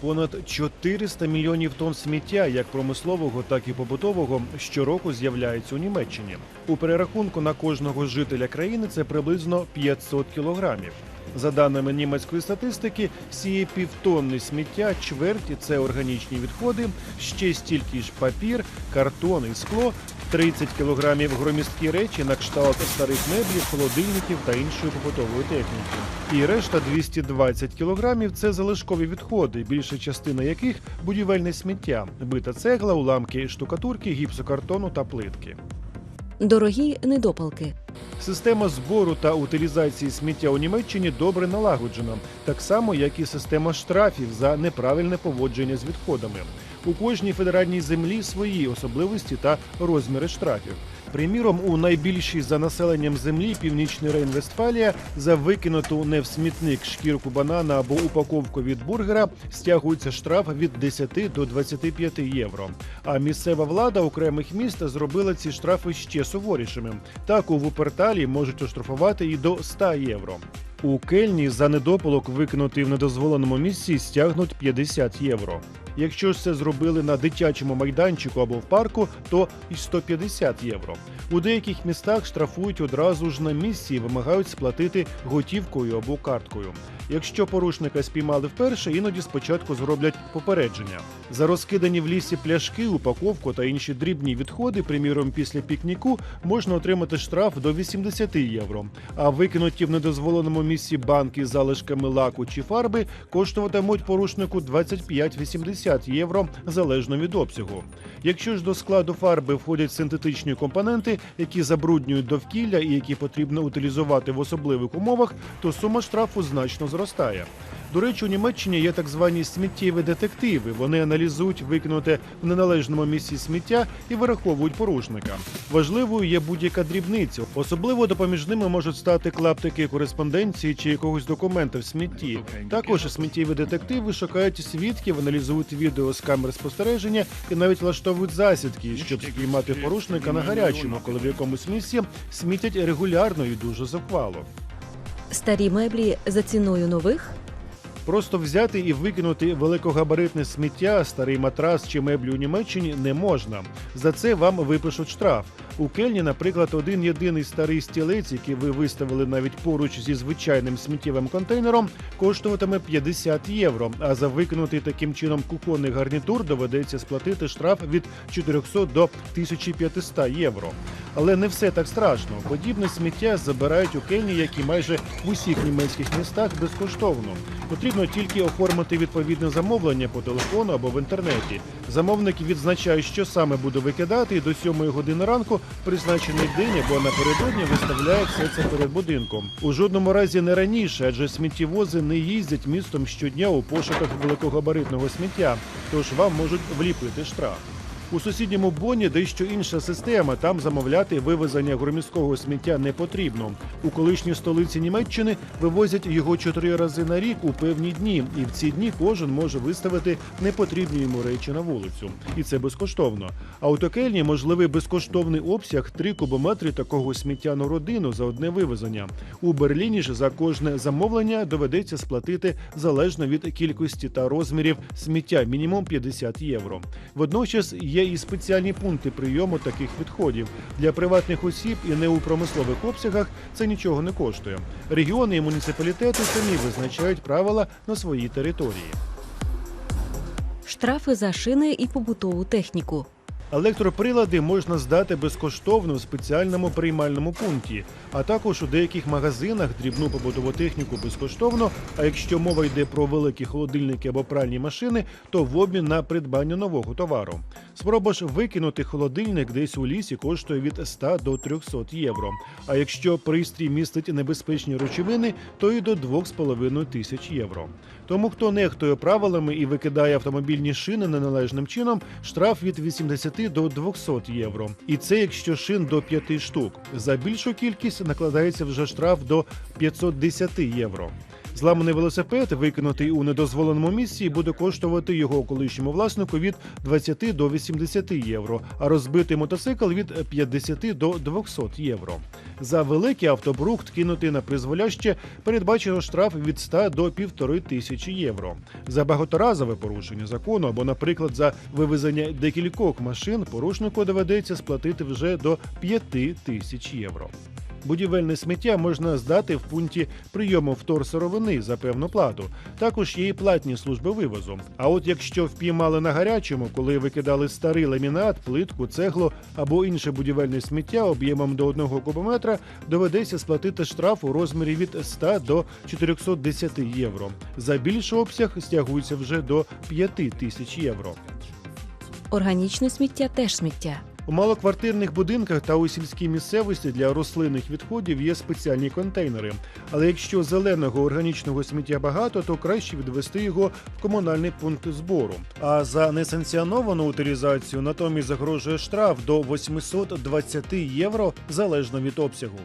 Понад 400 мільйонів тонн сміття, як промислового, так і побутового, щороку з'являється у Німеччині. У перерахунку на кожного жителя країни це приблизно 500 кілограмів. За даними німецької статистики, всієї півтонни сміття чверті це органічні відходи, ще стільки ж папір, картон і скло, 30 кілограмів громісткі речі на кшталт старих меблів, холодильників та іншої побутової техніки. І решта 220 кілограмів це залишкові відходи, більша частина яких будівельне сміття, бита цегла, уламки штукатурки, гіпсокартону та плитки. Дорогі недопалки. Система збору та утилізації сміття у Німеччині добре налагоджена, так само як і система штрафів за неправильне поводження з відходами. У кожній федеральній землі свої особливості та розміри штрафів. Приміром, у найбільшій за населенням землі північний Рейн-Вестфалія за викинуту не в смітник шкірку банана або упаковку від бургера стягується штраф від 10 до 25 євро. А місцева влада окремих міст зробила ці штрафи ще суворішими. Так у Вуперталі можуть оштрафувати і до 100 євро. У Кельні за недопалок, викинутий в недозволеному місці, стягнуть 50 євро. Якщо ж це зробили на дитячому майданчику або в парку, то і 150 євро. У деяких містах штрафують одразу ж на місці і вимагають сплатити готівкою або карткою. Якщо порушника спіймали вперше, іноді спочатку зроблять попередження. За розкидані в лісі пляшки, упаковку та інші дрібні відходи, приміром після пікніку, можна отримати штраф до 80 євро. А викинуті в недозволеному місці банки з залишками лаку чи фарби коштуватимуть порушнику 25-80 євро залежно від обсягу. Якщо ж до складу фарби входять синтетичні компоненти, які забруднюють довкілля і які потрібно утилізувати в особливих умовах, то сума штрафу значно зростає. До речі, у Німеччині є так звані сміттєві детективи. Вони аналізують викинуте в неналежному місці сміття і вираховують порушника. Важливою є будь-яка дрібниця. Особливо допоміжними можуть стати клаптики кореспонденції чи якогось документа в смітті. Також сміттєві детективи шукають свідків, аналізують відео з камер спостереження і навіть влаштовують засідки, щоб спіймати порушника на гарячому, коли в якомусь місці смітять регулярно і дуже завпало. Старі меблі за ціною нових. Просто взяти і викинути великогабаритне сміття, старий матрас чи меблі у Німеччині не можна. За це вам випишуть штраф. У Кельні, наприклад, один єдиний старий стілець, який ви виставили навіть поруч зі звичайним сміттєвим контейнером, коштуватиме 50 євро. А за викинутий таким чином кухонний гарнітур доведеться сплатити штраф від 400 до 1500 євро. Але не все так страшно. Подібне сміття забирають у Кельні, як і майже в усіх німецьких містах безкоштовно. Потрібно тільки оформити відповідне замовлення по телефону або в інтернеті. Замовник відзначає, що саме буде викидати, і до 7 години ранку призначений день або напередодні виставляє все це перед будинком. У жодному разі не раніше, адже сміттєвози не їздять містом щодня у пошуках великогабаритного сміття, тож вам можуть вліпити штраф. У сусідньому Боні дещо інша система. Там замовляти вивезення громіського сміття не потрібно. У колишній столиці Німеччини вивозять його чотири рази на рік у певні дні, і в ці дні кожен може виставити непотрібні йому речі на вулицю. І це безкоштовно. А у Токельні можливий безкоштовний обсяг 3 кубометри такого сміття на родину за одне вивезення. У Берліні ж за кожне замовлення доведеться сплатити залежно від кількості та розмірів сміття мінімум 50 євро. Водночас є і спеціальні пункти прийому таких відходів для приватних осіб і не у промислових обсягах. Це нічого не коштує. Регіони і муніципалітети самі визначають правила на своїй території. Штрафи за шини і побутову техніку. Електроприлади можна здати безкоштовно в спеціальному приймальному пункті, а також у деяких магазинах дрібну побутову техніку безкоштовно. А якщо мова йде про великі холодильники або пральні машини, то в обмін на придбання нового товару. Спроба ж викинути холодильник десь у лісі коштує від 100 до 300 євро. А якщо пристрій містить небезпечні речовини, то і до 2,5 тисяч євро. Тому хто нехтує правилами і викидає автомобільні шини неналежним чином, штраф від 80 до 200 євро. І це якщо шин до 5 штук. За більшу кількість накладається вже штраф до 510 євро. Зламаний велосипед, викинутий у недозволеному місці, буде коштувати його колишньому власнику від 20 до 80 євро, а розбитий мотоцикл від 50 до 200 євро. За великий автобрухт, кинутий на призволяще, передбачено штраф від 100 до 1,5 тисячі євро. За багаторазове порушення закону або, наприклад, за вивезення декількох машин, порушнику доведеться сплатити вже до 5 тисяч євро. Будівельне сміття можна здати в пункті прийому вторсировини за певну плату. Також є і платні служби вивозу. А от якщо впіймали на гарячому, коли викидали старий ламінат, плитку, цеглу або інше будівельне сміття об'ємом до 1 кубометра, доведеться сплатити штраф у розмірі від 100 до 410 євро. За більший обсяг стягується вже до 5 тисяч євро. Органічне сміття теж сміття. У малоквартирних будинках та у сільській місцевості для рослинних відходів є спеціальні контейнери. Але якщо зеленого органічного сміття багато, то краще відвести його в комунальний пункт збору. А за несанкціоновану утилізацію натомість загрожує штраф до 820 євро залежно від обсягу.